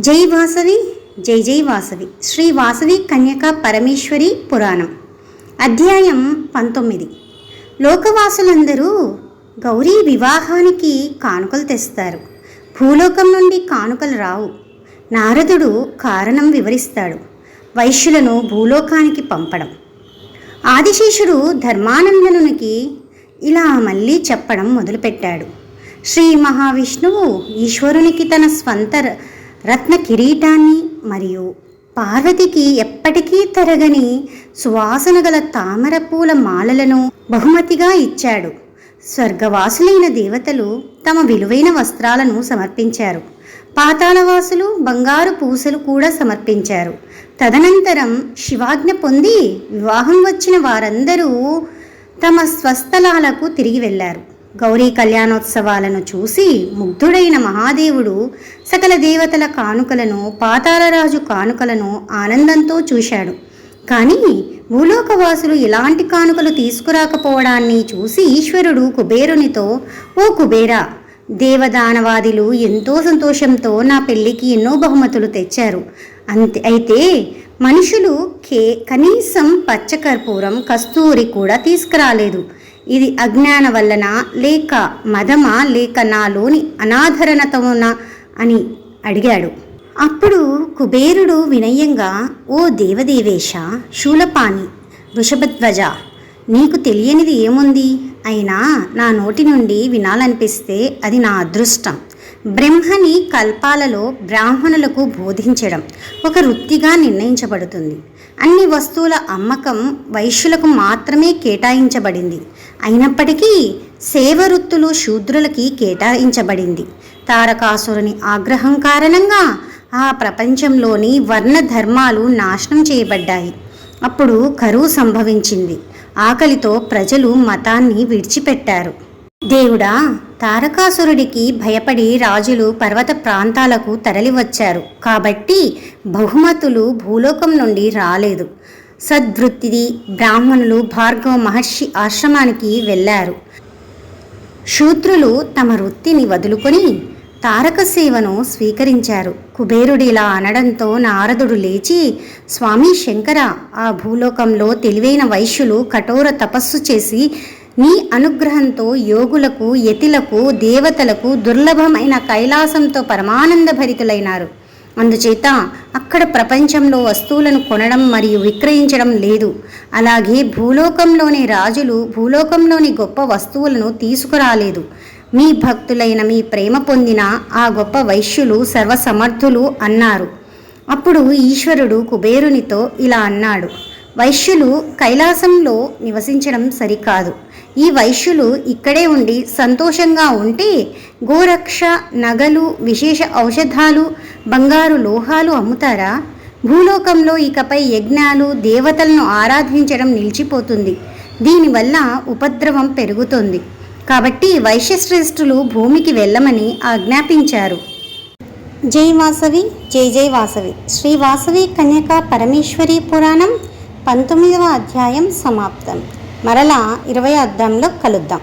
జై వాసవి జై జై వాసవి. శ్రీ వాసవి కన్యక పరమేశ్వరి పురాణం. అధ్యాయం పంతొమ్మిది. లోకవాసులందరూ గౌరీ వివాహానికి కానుకలు తెస్తారు. భూలోకం నుండి కానుకలు రావు. నారదుడు కారణం వివరిస్తాడు. వైశ్యులను భూలోకానికి పంపడం. ఆదిశేషుడు ధర్మానందనునికి ఇలా మళ్ళీ చెప్పడం మొదలుపెట్టాడు. శ్రీ మహావిష్ణువు ఈశ్వరునికి తన స్వంత రత్న కిరీటాన్ని మరియు పార్వతికి ఎప్పటికీ తరగని సువాసన గల తామర పూల మాలలను బహుమతిగా ఇచ్చాడు. స్వర్గవాసులైన దేవతలు తమ విలువైన వస్త్రాలను సమర్పించారు. పాతాళవాసులు బంగారు పూసలు కూడా సమర్పించారు. తదనంతరం శివాజ్ఞ పొంది వివాహం వచ్చిన వారందరూ తమ స్వస్థలాలకు తిరిగి వెళ్ళారు. గౌరీ కళ్యాణోత్సవాలను చూసి ముగ్ధుడైన మహాదేవుడు సకల దేవతల కానుకలను పాతాళరాజు కానుకలను ఆనందంతో చూశాడు. కానీ భూలోకవాసులు ఇలాంటి కానుకలు తీసుకురాకపోవడాన్ని చూసి ఈశ్వరుడు కుబేరునితో ఓ కుబేరా దేవదానవాదిలు ఎంతో సంతోషంతో నా పెళ్ళికి ఎన్నో బహుమతులు తెచ్చారు. అంతే అయితే మనుషులు కే కనీసం పచ్చకర్పూరం కస్తూరి కూడా తీసుకురాలేదు. ఇది అజ్ఞాన వల్లన లేక మదమా లేక నాలోని అనాధరణతమున అని అడిగాడు. అప్పుడు కుబేరుడు వినయంగా ఓ దేవదేవేశ శూలపాణి వృషభధ్వజ నీకు తెలియనిది ఏముంది? అయినా నా నోటి నుండి వినాలనిపిస్తే అది నా అదృష్టం. బ్రహ్మని కల్పాలలో బ్రాహ్మణులకు బోధించడం ఒక వృత్తిగా నిర్ణయించబడుతుంది. అన్ని వస్తువుల అమ్మకం వైశ్యులకు మాత్రమే కేటాయించబడింది. అయినప్పటికీ సేవ వృత్తులు శూద్రులకి కేటాయించబడింది. తారకాసురుని ఆగ్రహం కారణంగా ఆ ప్రపంచంలోని వర్ణ ధర్మాలు నాశనం చేయబడ్డాయి. అప్పుడు కరువు సంభవించింది. ఆకలితో ప్రజలు మతాన్ని విడిచిపెట్టారు. దేవుడా తారకాసురుడికి భయపడి రాజులు పర్వత ప్రాంతాలకు తరలివచ్చారు. కాబట్టి బహుమతులు భూలోకం నుండి రాలేదు. సద్వృత్తిది బ్రాహ్మణులు భార్గవ మహర్షి ఆశ్రమానికి వెళ్ళారు. శూద్రులు తమ వృత్తిని వదులుకొని తారక సేవను స్వీకరించారు. కుబేరుడు ఇలా అనడంతో నారదుడు లేచి స్వామి శంకర ఆ భూలోకంలో తెలివైన వైశ్యులు కఠోర తపస్సు చేసి నీ అనుగ్రహంతో యోగులకు యతిలకు దేవతలకు దుర్లభమైన కైలాసంతో పరమానంద భరితులైనారు అందుచేత అక్కడ ప్రపంచంలో వస్తువులను కొనడం మరియు విక్రయించడం లేదు. అలాగే భూలోకంలోని రాజులు భూలోకంలోని గొప్ప వస్తువులను తీసుకురాలేదు. మీ భక్తులైన మీ ప్రేమ పొందిన ఆ గొప్ప వైశ్యులు సర్వసమర్థులు అన్నారు. అప్పుడు ఈశ్వరుడు కుబేరునితో ఇలా అన్నాడు. వైశ్యులు కైలాసంలో నివసించడం సరికాదు. ఈ వైశ్యులు ఇక్కడే ఉండి సంతోషంగా ఉంటే గోరక్ష నగలు విశేష ఔషధాలు బంగారు లోహాలు అమ్ముతారా? భూలోకంలో ఇకపై యజ్ఞాలు దేవతలను ఆరాధించడం నిలిచిపోతుంది. దీనివల్ల ఉపద్రవం పెరుగుతుంది. కాబట్టి వైశ్యశ్రేష్ఠులు భూమికి వెళ్ళమని ఆజ్ఞాపించారు. జై వాసవి జై జై వాసవి. శ్రీ వాసవి కన్యక పరమేశ్వరి పురాణం పంతొమ్మిదవ అధ్యాయం సమాప్తం. మరలా ఇరవై అద్దంలో కలుద్దాం.